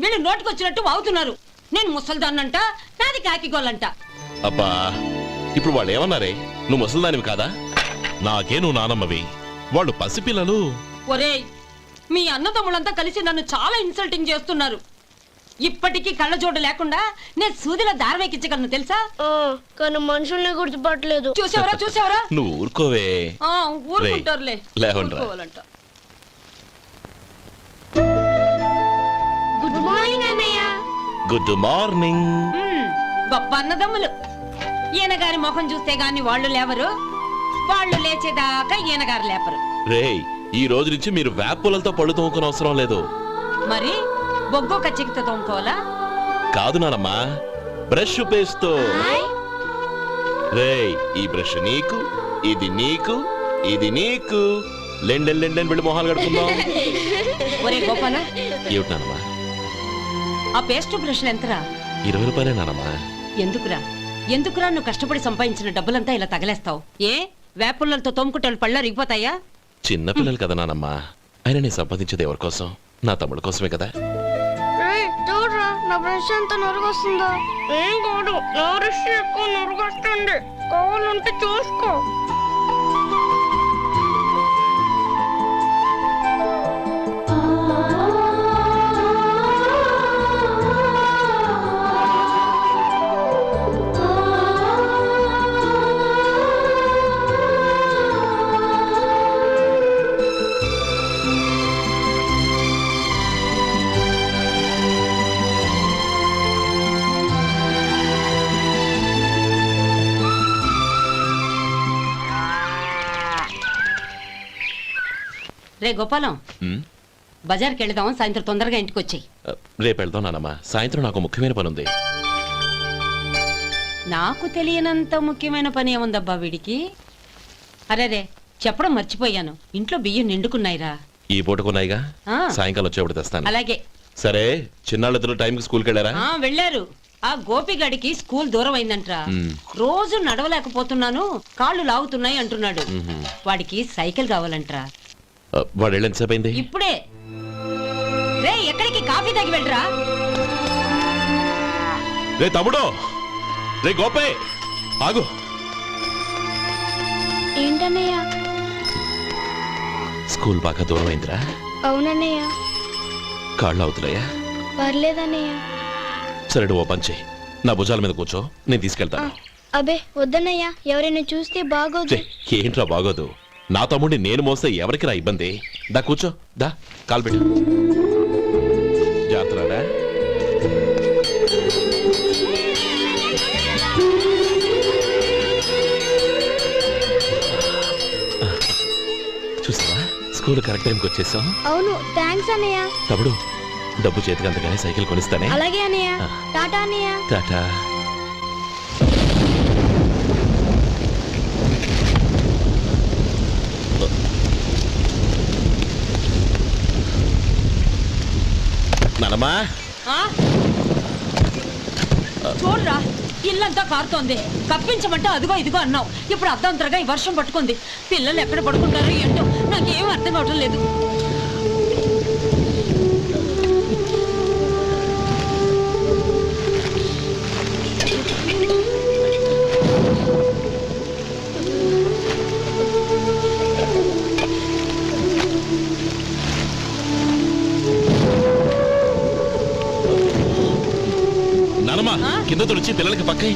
వీళ్ళు నోటికొచ్చినట్టు వాగుతున్నారు. నేను ముసల్దాన్నంట నాది కాకిగోళ్ళంట. అబ్బా ఇప్పుడు వాళ్ళు ఏమన్నారే? నువ్వు ముసలిదానివి కాదా? నాకే నువ్వు నానమ్మవి. వాళ్ళు పసిపిల్లలు. ఒరేయ్ మీ అన్నదమ్ములంతా కలిసి నన్ను చాలా ఇన్సల్టింగ్ చేస్తున్నారు. ఇప్పటికీ కళ్ళజోడు లేకుండా నేను సూదిలో దారం ఎక్కించగలను తెలుసా? కానీ మనుషుల్ని గుర్తుపట్టలేదు. చూసావరా చూసావరా? నువ్వు ఊరుకోవే. ఆ, ఊరుకుంటారులే. లేవండ్రా. గుడ్ మార్నింగ్ గొప్ప అన్నదమ్ములు. ఈయన గారి ముఖం చూస్తే గాని వాళ్ళు లేవరు. వాళ్ళు లేచేదాకా ఈయన గారు లేపరు. రేయ్ ఈ రోజు నుంచి మీరు వేపులతో పళ్ళు తోముకునే అవసరం లేదు. మరి బొగ్గు కచ్చికితో తోముకోవాలా? కాదు నానమ్మా బ్రష్ పేస్తో రేయ్ ఈ బ్రష్ నీకు ఇది నీకు ఇది నీకు. లెండెన్ లెండెన్ వెళ్ళి మొహాలు కడుకుందాం ఒరే గోపాల. ఏమిటి నానమ్మా? ఆ పేస్ట్ బ్రష్లు ఎంతరా? ఇరవై రూపాయలే నానమ్మా. ఎందుకురా? ఎందుకురా నువ్వు కష్టపడి సంపాదించిన డబ్బులంతా ఇలా తగలేస్తావు? ఏ? వేపుల్లలతో తోముకుంటే పళ్ళ రిగిపోతాయా చిన్న పిల్లలు కదా నానమ్మా. అయినా నేను సంపాదించేది ఎవరి కోసం? నా తమ్ముడు కోసమే కదా? చూడరా నా బ్రష్ ఎంత నొరగొస్తుందో. ఏం కాదు నా బ్రష్ ఎక్కువ నొరగొస్తుంది. కావాలంటే చూసుకో. రే గోపాలం. బజార్కి వెళదాం సాయంత్రం తొందరగా ఇంటికి వచ్చాయి రేపు వెళ్దాం నానమ్మా. సాయంత్రం నాకు ముఖ్యమైన పని ఉంది నాకు తెలియనంత ముఖ్యమైన పని ఏముందబ్బా వీడికి? అరే రే చెప్పడం మర్చిపోయాను. ఇంట్లో బియ్యం నిండుకున్నాయిరా. ఈ పూటకున్నాయిగా ఆ. సాయంకాలం వచ్చేప్పుడు తెస్తాను. అలాగే. సరే చిన్నాళ్ళిద్దరు టైంకి స్కూల్కి వెళ్ళారా? ఆ వెళ్ళారు. ఆ గోపిగడికి స్కూల్ దూరం అయిందంట్రా. రోజు నడవలేకపోతున్నాను కాళ్ళు లాగుతున్నాయి అంటున్నాడు. వాడికి సైకిల్ కావాలంట్రా. వాడు వెళ్ళి ఎంతసేపు అయింది? ఇప్పుడే. రే ఎక్కడికి కాఫీ తాగి వెళ్ళరా? రే తమ్ముడు. రే గోపే. ఆగు. ఏంటన్నయ్య? స్కూల్ బాగా దూరం అయిందిరా. అవునన్నయ్య. కాళ్ళు అవుతున్నాయా పర్లేదన్నయ్య. సరే ఓ పని చెయ్యి. నా భుజాల మీద కూర్చో. నేను తీసుకెళ్తాను. అబే వద్దన్నయ్య. ఎవరైనా చూస్తే బాగోదు. ఏంట్రా బాగోదు? నా తమ్ముడిని నేను మోస్తే ఎవరికి రా ఇబ్బంది? దా కూర్చో దా కాలు పెట్టు. జాతరాడా చూసావా? స్కూల్ కరెక్ట్ టైంకి వచ్చేసాం. అవును థ్యాంక్స్ అన్నయ్య. తమ్ముడు డబ్బు చేతికి అంతగానే సైకిల్ కొనిస్తానే. అలాగే అన్నయ్య. టాటా అన్నయ్య. టాటా. నానమ్మా ఆ? చూడరా ఇల్లంతా కారుతోంది. కప్పించమంటే అదిగో ఇదిగో అన్నావు. ఇప్పుడు అర్ధంతరగా ఈ వర్షం పట్టుకుంది. పిల్లలు ఎక్కడ పడుకుంటారో ఏంటో నాకేం అర్థం కావటం లేదు. కింద తుడిచి పిల్లలకి పక్కై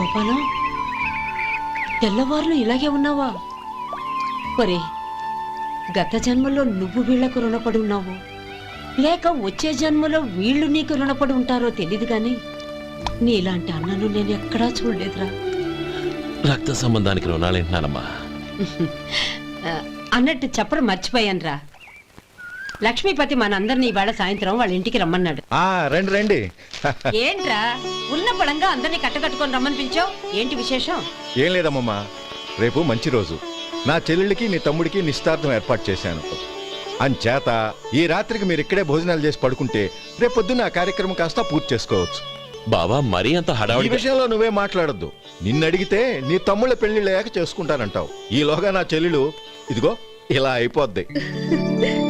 గోపాలం? తెల్లవారులు ఇలాగే ఉన్నావా? ఒరే గత జన్మలో నువ్వు వీళ్ళకు రుణపడి ఉన్నావు. లేక వచ్చే జన్మలో వీళ్ళు నీకు రుణపడి ఉంటారో తెలియదు గాని నీలాంటి అన్నను నేను ఎక్కడా చూడలేదురా. రక్త సంబంధానికి రుణాలేంటున్నానమ్మా. ఆ, అన్నట్టు చెప్పడం మర్చిపోయానురా. లక్ష్మీపతి మనందరినీ ఇవాళ సాయంత్రం వాళ్ళ ఇంటికి రమ్మన్నాడు. ఆ రండి రండి. ఏంట్రా? ఉన్న పడంగా అందరినీ కట్టకట్టుకొని రమ్మని పిలిచావు? ఏంటి విశేషం? ఏం లేదమ్మమ్మా. రేపు మంచి రోజు. నా చెల్లెళ్ళకి నీ తమ్ముడికి నిశ్చితార్థం ఏర్పాటు చేశాను. అంచేత ఈ రాత్రికి మీరు ఇక్కడే భోజనాలు చేసి పడుకుంటే రేపు పొద్దున్న ఆ కార్యక్రమం కాస్త పూర్తి చేసుకోవచ్చు. బావా మరీ అంత ఈ హడావుడి విషయంలో నువ్వే మాట్లాడొద్దు. నిన్ను అడిగితే నీ తమ్ముళ్ళ పెళ్ళిళ్ళయ్యాక చేసుకుంటానంటావు. ఈలోగా నా చెల్లెలు ఇదిగో ఇలా అయిపోద్ది.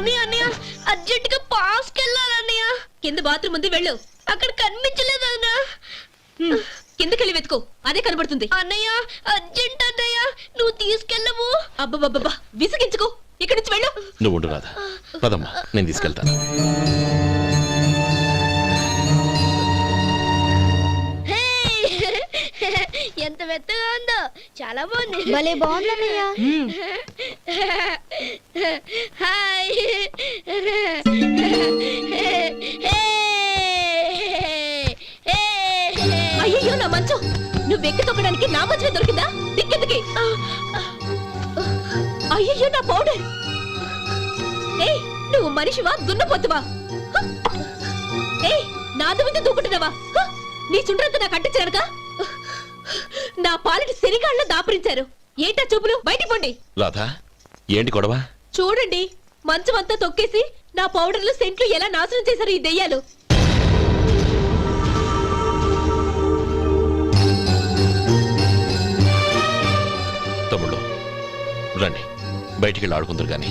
అన్నయ్య అన్నయ్య అర్జెంట్గా పాస్ కెళ్ళాలన్నయ్య కింద బాత్రూమ్ ఉంది వెళ్ళు. అక్కడ కనిపించలేదు అన్న. కిందకెళ్ళి వెతుకో. అదే కనబడుతుంది. అన్నయ్య అర్జెంట్ అన్నయ్య నువ్వు తీసుకెళ్ళవు. అబ్బబ్బబ్బా విసిగించుకో. ఇక్కడి నుంచి వెళ్ళు. నువ్వు ఉండు రాధా. పదమ్మా నేను తీసుకెళ్తాను. ఎంత మెత్తగా చాలా బాగుంది. భలే బాగుందన్నయ్య. హాయ్. అయ్యో నా మంచం. నువ్వు ఎక్కి తొక్కడానికి నా మంచం దొరికిందా? దిక్కెందుకి. అయ్యో నా పౌడర్. ఏయ్ నువ్వు మనిషివా? దున్నపోతువా? ఏయ్ నా మీద దూకుంటున్నావా! నీ చుండ్రంతా నాకు అంటించారుక నా పాలిటి శనిగాళ్ళ దాపురించారు. ఏంటా చూపులు? బయటికి పోండి. రాధా ఏంటి గొడవ? చూడండి మంచం అంతా తొక్కేసి నా పౌడర్లు సెంట్లు ఎలా నాశనం చేశారు ఈ దెయ్యాలు. తమ్ముళ్ళు రండి. బయటికి వెళ్ళి ఆడుకుందరు కానీ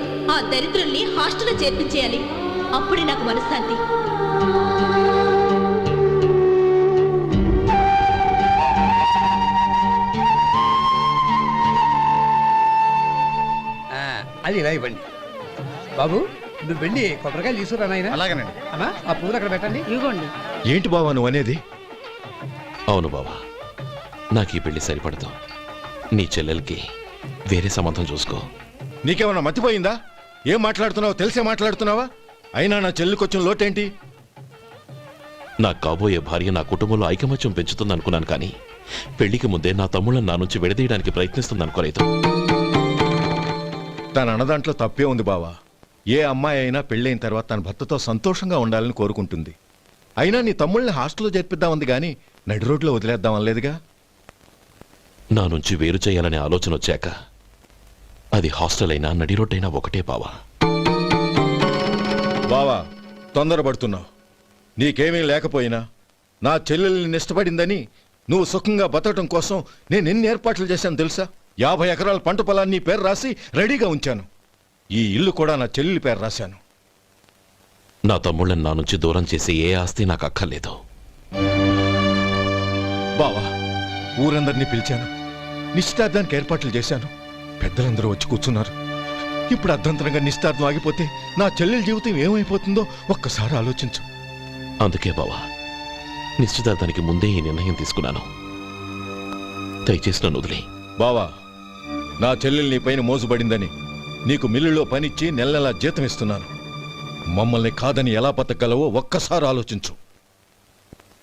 ఆ దరిద్రుల్ని హాస్టల్లో చేర్పించేయాలి. అప్పుడే నాకు మనశ్శాంతి. ఆ, అది ఇలా ఇవ్వండి బాబు నువ్వు వెళ్ళి కొబ్బరికాయలు తీసుకురా నాయన. అలాగేనండి. అమ్మా ఆ పూలు అక్కడ పెట్టండి. ఇవ్వండి ఏంటి బావా నువ్వు అనేది? అవును బావా నాకు ఈ పెళ్ళి సరిపడదు. నీ చెల్లెలకి వేరే సంబంధం చూసుకో. నీకేమన్నా మతిపోయిందా? ఏం మాట్లాడుతున్నావో? తెలిసే మాట్లాడుతున్నావా? అయినా నా చెల్లికొచ్చిన లోటేంటి? నా కాబోయే భార్య నా కుటుంబంలో ఐకమత్యం పెంచుతుంది అనుకున్నాను కానీ పెళ్ళికి ముందే నా తమ్ముళ్ళని నా నుంచి విడదీయడానికి ప్రయత్నిస్తుంది అనుకోలేదు తన అన్నదాంట్లో తప్పే ఉంది బావా. ఏ అమ్మాయి అయినా పెళ్ళైన తర్వాత తన భర్తతో సంతోషంగా ఉండాలని కోరుకుంటుంది. అయినా నీ తమ్ముళ్ళని హాస్టల్లో చేర్పిద్దామంది కానీ నడి రోడ్లో వదిలేద్దాం అనలేదుగా నా నుంచి వేరు చేయాలనే ఆలోచన వచ్చాక అది హాస్టల్ అయినా నడి రోడ్డైనా ఒకటే బావా. బావా తొందరపడుతున్నావు. నీకేమీ లేకపోయినా నా చెల్లెల్ని ఇష్టపడిందని నువ్వు సుఖంగా బతకడం కోసం నేను ఎన్ని ఏర్పాట్లు చేశాను తెలుసా? యాభై ఎకరాల పంట పొలాన్ని పేరు రాసి రెడీగా ఉంచాను. ఈ ఇల్లు కూడా నా చెల్లెలి పేరు రాశాను. నా తమ్ముళ్ళని నా నుంచి దూరం చేసే ఏ ఆస్తి నాకు అక్కర్లేదు. బావా ఊరందరినీ పిలిచాను. నిశ్చితార్థానికి ఏర్పాట్లు చేశాను. పెద్దలందరూ వచ్చి కూర్చున్నారు. ఇప్పుడు అర్ధంతరంగా నిశ్చితార్థం ఆగిపోతే నా చెల్లెల జీవితం ఏమైపోతుందో ఒక్కసారి ఆలోచించు. అందుకే బావా నిశ్చితార్థానికి ముందే ఈ నిర్ణయం తీసుకున్నాను. దయచేసి నన్ను వదిలే బావా నా చెల్లెలు నీ పైన మోసుబడిందని నీకు మిల్లులో పనిచ్చి నెల నెలా జీతం ఇస్తున్నాను. మమ్మల్ని కాదని ఎలా బతకగలవో ఒక్కసారి ఆలోచించు.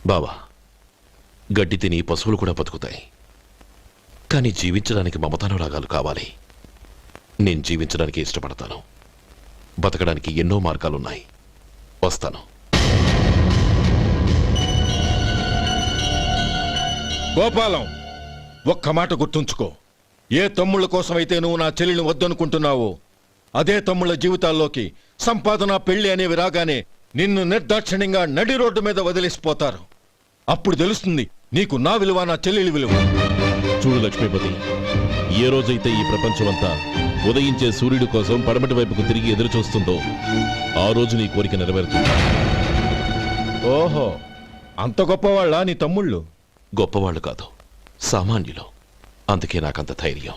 బావా గడ్డి తిని పశువులు కూడా బతుకుతాయి. కానీ జీవించడానికి మమతానురాగాలు కావాలి. నేను జీవించడానికి ఇష్టపడతాను. బతకడానికి ఎన్నో మార్గాలున్నాయి. వస్తాను. గోపాలం ఒక్క మాట గుర్తుంచుకో. ఏ తమ్ముళ్ళ కోసమైతే నువ్వు నా చెల్లిని వద్దనుకుంటున్నావో అదే తమ్ముళ్ళ జీవితాల్లోకి సంపాదన పెళ్ళి అనేవి రాగానే నిన్ను నిర్దాక్షిణ్యంగా నడి రోడ్డు మీద వదిలేసిపోతారు. అప్పుడు తెలుస్తుంది నీకు నా విలువ నా చెల్లెలి విలువ. చూడు లక్ష్మీపతి ఏ రోజైతే ఈ ప్రపంచమంతా ఉదయించే సూర్యుడి కోసం పడమటి వైపుకు తిరిగి ఎదురు చూస్తుందో ఆ రోజు నీ కోరిక నెరవేరుతుంది. ఓహో అంత గొప్పవాళ్ళ నీ తమ్ముళ్ళు? గొప్పవాళ్ళు కాదు సామాన్యులు. అందుకే నాకంత ధైర్యం.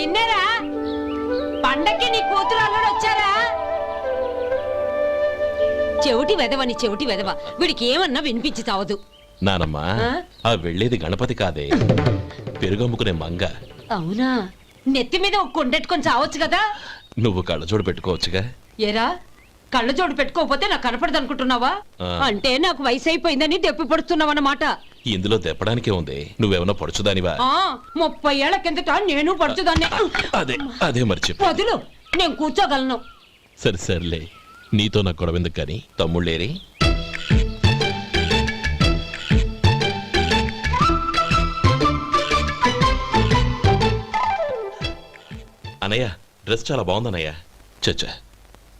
నిన్నేరా? పండక్కి నీ కూతురు అల్లుడు వచ్చారా? చెవిటి వెదవని చెవిటి వెదవ వీడికి ఏమన్నా వినిపించి చావదు నానమ్మా ఆ? ఆ వెళ్ళేది గణపతి కాదే. పెరుగమ్ముకునే మంగ. అవునా? నెత్తి మీద ఒక కొండెట్టుకొని చావచ్చు కదా? నువ్వు కళ్ళజోడు పెట్టుకోవచ్చుగా. ఏరా కళ్ళ జోడు పెట్టుకోకపోతే నాకు కనపడదు అనుకుంటున్నావా. అంటే నాకు వయసు అయిపోయిందని దెప్పి పడుతున్నావన్నమాట. ఇందులో తెప్పడానికే ఉంది. నువ్వేమన్నా పొడుచుదానివా? ఆ ముప్పై ఏళ్ళ కిందట నేను పడుతుందాన్ని అదే అదే మరి చెప్పు. వదులు నేను కూర్చోగలను. సరే సర్లే. నీతో నాకు గొడవ ఎందుకు కానీ? తమ్ముళ్ళేరి అనయ్య డ్రెస్ చాలా బాగుందన్నయ్య. చచ్చా.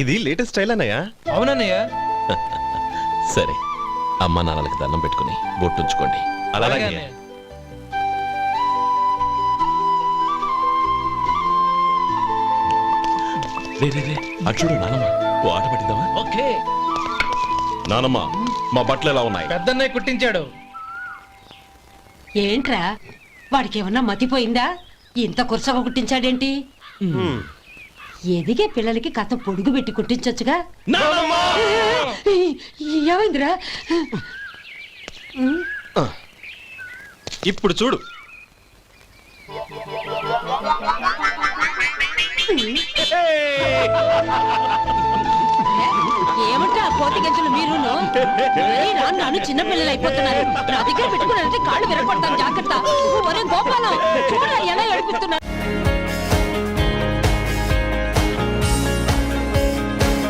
ఇది లేటెస్ట్ స్టైల్ అన్నయ్య. అవునన్నయ్య. సరే అమ్మా నాన్నలకి దండం పెట్టుకుని బొట్టుంచుకోండి అలాగే. రే రే రే అటు చూడు నానమ్మ ఓ ఆట పట్టిద్దామా? ఓకే. నానమ్మ మా బట్టలు ఎలా ఉన్నాయి? పెద్దన్నయ్య కుట్టించాడు. ఏంట్రా వాడికి ఏమన్నా మతిపోయిందా? ఇంత కురసగా కుట్టించాడేంటి? ఎదిగే పిల్లలకి కథ పొడుగు పెట్టి కుట్టించొచ్చుగా? ఏమైందిరా? ఇప్పుడు చూడు. ఏమంటే ఆ కోతి గంజలు మీరును? ఏరా, నన్ను చిన్న పిల్లలు అయిపోతున్నారు. నా దగ్గర పెట్టుకున్నారంటే కాళ్ళు విరగొడతాను జాగ్రత్త. ఒరే గోపాలం ఎలా ఏడిపిస్తున్నారు